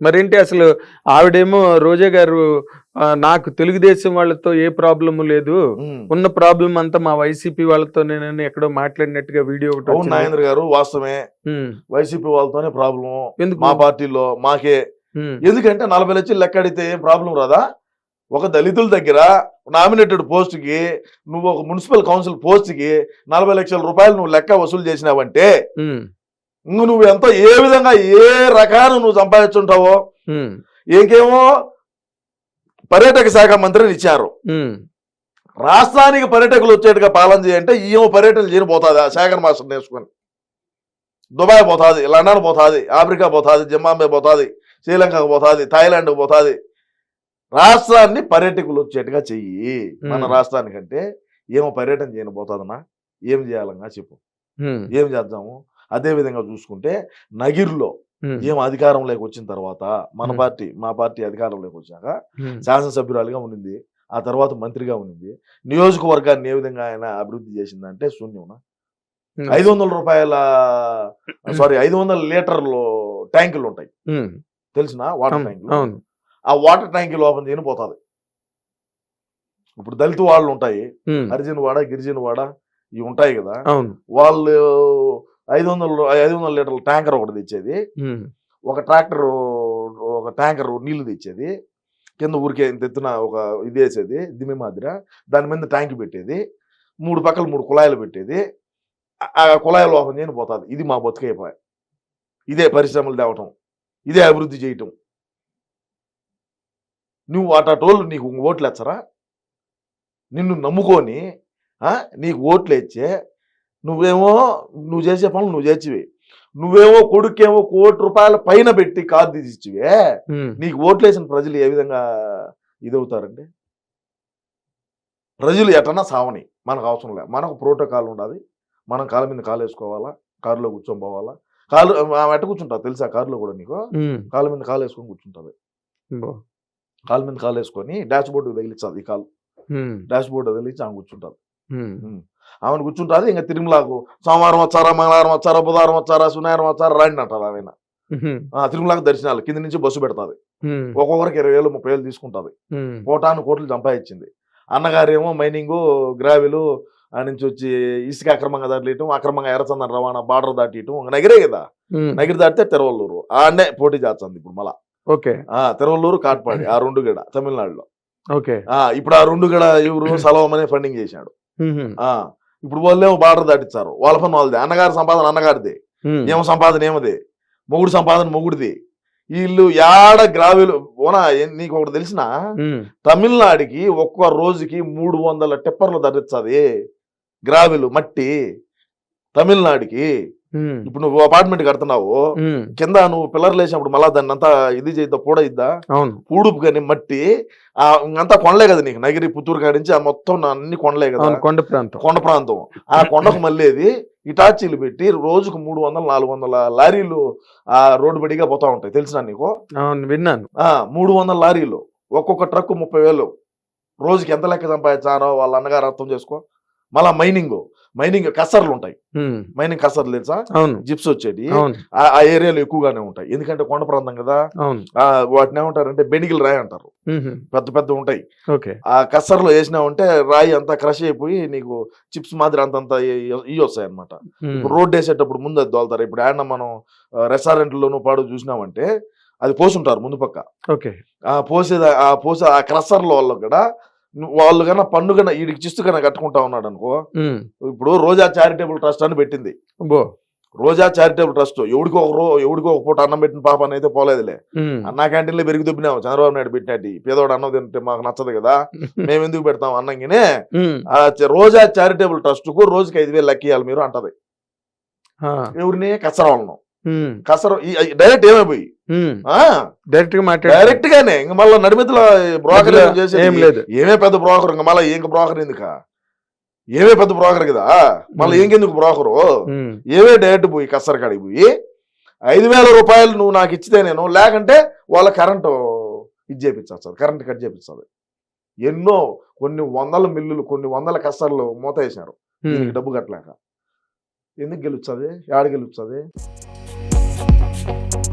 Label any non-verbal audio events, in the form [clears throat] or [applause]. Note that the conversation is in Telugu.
మరేంటి అసలు ఆవిడేమో రోజా గారు నాకు తెలుగుదేశం వాళ్ళతో ఏ ప్రాబ్లము లేదు. ఉన్న ప్రాబ్లం అంతా మా వైసీపీ వాళ్ళతో నేను ఎక్కడో మాట్లాడినట్టుగా వీడియో ఒకటి. నాగేంద్ర గారు వాస్తవమే. వైసీపీ వాళ్ళతోనే ప్రాబ్లం ఎందుకు? మా పార్టీలో మాకే. ఎందుకంటే నలభై లక్షలు లెక్క అడిగితే ఏం ప్రాబ్లం రాదా? ఒక దళితుల దగ్గర నామినేటెడ్ పోస్ట్కి నువ్వు ఒక మున్సిపల్ కౌన్సిల్ పోస్ట్కి నలభై లక్షల రూపాయలు నువ్వు లెక్క వసూలు చేసినావంటే నువ్వు ఎంతో ఏ విధంగా ఏ రకాన నువ్వు సంపాదించుంటావో ఇంకేమో పర్యాటక శాఖ మంత్రిని ఇచ్చారు. రాష్ట్రానికి పర్యాటకులు వచ్చేట్టుగా పాలన చేయంటే ఈమె పర్యటన చేయని పోతుంది. ఆ శేఖర్ మాస్టర్ నేర్చుకొని. దుబాయ్ పోతుంది లండన్ పోతుంది ఆఫ్రికా పోతుంది జింబాబే పోతుంది శ్రీలంకకు పోతుంది థాయిలాండ్కి పోతుంది. రాష్ట్రాన్ని పర్యాటకులు వచ్చేట్టుగా చెయ్యి. మన. రాష్ట్రానికంటే ఏమో పర్యటన చేయని పోతుందన్నా ఏం చేయాలన్నా చెప్పు. ఏం చేద్దాము? అదే విధంగా చూసుకుంటే నగిరిలో ఏం అధికారంలోకి వచ్చిన తర్వాత మన. పార్టీ మా పార్టీ అధికారంలోకి వచ్చాక ఉమ్, శాసనసభ్యురాలుగా ఉండింది. ఆ తర్వాత మంత్రిగా ఉండింది. నియోజకవర్గాన్ని ఏ విధంగా ఆయన అభివృద్ధి చేసిందంటే శూన్యం ఐదు వందల రూపాయల సారీ ఐదు వందల లీటర్లు ట్యాంకులు ఉంటాయి. తెలిసిన వాటర్ ట్యాంకులు. ఆ వాటర్ ట్యాంకులు ఓపెన్ చేయని పోతుంది. ఇప్పుడు దళిత వాళ్ళు ఉంటాయి. హరిజన్ వాడ గిరిజన వాడ ఇవి ఉంటాయి కదా. వాళ్ళు ఐదు వందల ఐదు వందల లీటర్ల ట్యాంకర్ ఒకటి తెచ్చేది. ఒక ట్రాక్టర్ ఒక ట్యాంకర్ నీళ్ళు తెచ్చేది. కింద ఊరికే ఎత్తున ఒక ఇది వేసేది దిమ్మి మాదిర. దాని మీద ట్యాంక్ పెట్టేది. మూడు పక్కల మూడు కుళాయిలు పెట్టేది. ఆ- కుళాయిలు ఓపెన్ చేయని పోతుంది. ఇది మా బతుకైపోయి ఇదే పరిశ్రమలు తేవటం. ఇదే అభివృద్ధి చేయటం. నువ్వు అటోళ్ళు నీకు ఓట్లు ఎచ్చరా నిన్ను నమ్ముకొని నీకు ఓట్లు ఇచ్చే నువ్వేమో నువ్వు చేసే పనులు నువ్వు చేసివి. నువ్వేమో కొడుకేమో కోటి రూపాయల పైన పెట్టి కారు తీసిచ్చివే నీకు ఓట్లేసిన ప్రజలు ఏ విధంగా ఇదవుతారండి? ప్రజలు ఎటన్నా సావని మనకు అవసరం లేదు మనకు ప్రోటోకాల్ ఉండాలి. మనం కాళ్ళ మీద కాలు వేసుకోవాలా? కారులో కూర్చొని పోవాలా? కాలు ఆమె ఎట్ట కూర్చుంటా తెలుసా కారులో కూడా నీకు? కాళ్ళ మీద కాలు వేసుకొని కూర్చుంటుంది కాళ్ళ మీద కాలు వేసుకొని డాష్ బోర్డు తగిలించాలి ఈ కాలు. డాష్ బోర్డు తగిలించి ఆమె కూర్చుంటుంది ఆమెను కూర్చుంటుంది ఇంకా తిరుమలకు సోమవారం వచ్చారా మంగళవారం వచ్చారా బుధవారం వచ్చారా శనివారం వచ్చారా రాండి అంటారు ఆమె తిరుమలకు దర్శనాలు కింద నుంచి బస్సు పెడతాది. ఒక్కొక్కరికి ఇరవై వేలు ముప్పై వేలు తీసుకుంటుంది. కోటాను కోట్లు సంపాదించింది. అన్నగారేమో మైనింగ్ గ్రావెలు ఆ నుంచి వచ్చి ఇసుక అక్రమంగా దాటియటం అక్రమంగా ఎర్రచందన రవాణా బార్డర్ దాటియటం నగిరే కదా. నగిరి దాటితే తిరువల్లూరు. ఆడనే పోటీ చేస్తుంది ఇప్పుడు మళ్ళా. ఓకే. ఆ తిరువల్లూరు కాట్పాడి ఆ రెండు గడ తమిళనాడులో. ఓకే. ఆ ఇప్పుడు ఆ రెండు గడ ఎవరు [clears throat] సలవమనే ఫండింగ్ చేశాడు. ఇప్పుడు వాళ్ళేమో బార్డర్ దాటిస్తారు వాళ్ళ పని వాళ్ళది. అన్నగారి సంపాదన అన్నగారిది. ఏమ సంపాదన ఏమది? మొగుడు సంపాదన మొగుడిది. వీళ్ళు యాడ గ్రావెలు ఓనా నీకు ఒకటి తెలిసిన తమిళనాడుకి ఒక్క రోజుకి మూడు వందల టిప్పర్లు ధరించది గ్రావెలు మట్టి తమిళనాడుకి. ఇప్పుడు నువ్వు అపార్ట్మెంట్ కడుతున్నావు కింద నువ్వు పిల్లర్లు వేసినప్పుడు మళ్ళా దాన్ని అంతా ఇది చేద్దా పూడ ఇద్దా పూడుపు కానీ మట్టి ఆ ఇంకంతా కొండలే కదా నీకు. నగిరి పుత్తూరు కాడి నుంచి ఆ మొత్తం అన్ని కొండలే కదా. కొండ ప్రాంతం. కొండ ప్రాంతం. ఆ కొండకు మళ్ళీది ఇటాచీలు పెట్టి రోజుకు మూడు వందల నాలుగు వందల లారీలు ఆ రోడ్డు బడిగా పోతా ఉంటాయి. తెలిసిన నీకు? విన్నాను. ఆ మూడు వందల లారీలు. ఒక్కొక్క ట్రక్ ముప్పై వేలు. రోజుకి ఎంత లెక్క సంపాదించారో వాళ్ళ అన్నగారు అర్థం చేసుకో. మళ్ళా మైనింగ్ మైనింగ్ కసర్లు ఉంటాయి. మైనింగ్ కసర్లు తెలుసా? జిప్స్ వచ్చేటి. అవును. ఆ- ఏరియాలో ఎక్కువగానే ఉంటాయి. ఎందుకంటే కొండ ప్రాంతం కదా. వాటిని ఏమంటారంటే బెనిగిల్ రాయి అంటారు. పెద్ద పెద్ద ఉంటాయి. ఆ కసర్లో వేసినావంటే రాయి అంతా క్రష్ అయిపోయి నీకు చిప్స్ మాదిరి అంతంత ఇవి వస్తాయి అనమాట రోడ్ వేసేటప్పుడు ముందు అది దోలుతారు ఇప్పుడు ఆయన మనం రెస్టారెంట్లోనూ పాడు చూసినామంటే అది పోసుంటారు ముందు పక్క. ఓకే. ఆ పోసేది ఆ పోసే ఆ క్రషర్ల వాళ్ళు కూడా వాళ్ళు కన్నా పన్ను కన్నా వీడికి చిస్తు కన్నా కట్టుకుంటా ఉన్నాడు అనుకో ఇప్పుడు రోజా చారిటబుల్ ట్రస్ట్ అని పెట్టింది. రోజా చారిటబుల్ ట్రస్ట్ ఎవడికి ఒక రో ఎవడికి ఒక పూట అన్నం పెట్టిన పాప అయితే పోలేదులే. అన్నా క్యాంటీన్లో పెరిగి దుబ్బినాము చంద్రబాబు నాయుడు పెట్టినట్టు. పేదోడు అన్నం తింటే మాకు నచ్చదు కదా [laughs] మేము ఎందుకు పెడతాం అన్నంగినే రోజా చారిటబుల్ ట్రస్ట్కు రోజుకి ఐదు వేలు లెక్కియాలి మీరు అంటది. ఎవరిని ఉమ్, కసర డైరెక్ట్ ఏమైపోయి? డైరెక్ట్గా మాట్లాడు. డైరెక్ట్ గానే ఇంక మళ్ళీ నడిమితుల బ్రోకర్ ఏం లేదు. ఏమే పెద్ద బ్రోకర్ ఇంక మళ్ళీ ఇంక బ్రోకర్ ఎందుక? ఏమే పెద్ద బ్రోకర్ కదా? మళ్ళీ. ఇంకెందుకు బ్రోకరు ఏమే డైరెక్ట్ పోయి కసర కాడికి పోయి? ఐదు వేల రూపాయలు నువ్వు నాకు ఇచ్చితే నేను లేకంటే వాళ్ళ కరెంటు ఇది చేపించాలి కరెంట్ కట్ చేపించాలి ఎన్నో కొన్ని వందల మిల్లులు కొన్ని వందల కసర్లు మూత వేసినారు. డబ్బు కట్టలేక. ఎందుకు గెలుస్తుంది? ఆడ గెలుస్తుంది? Thank you.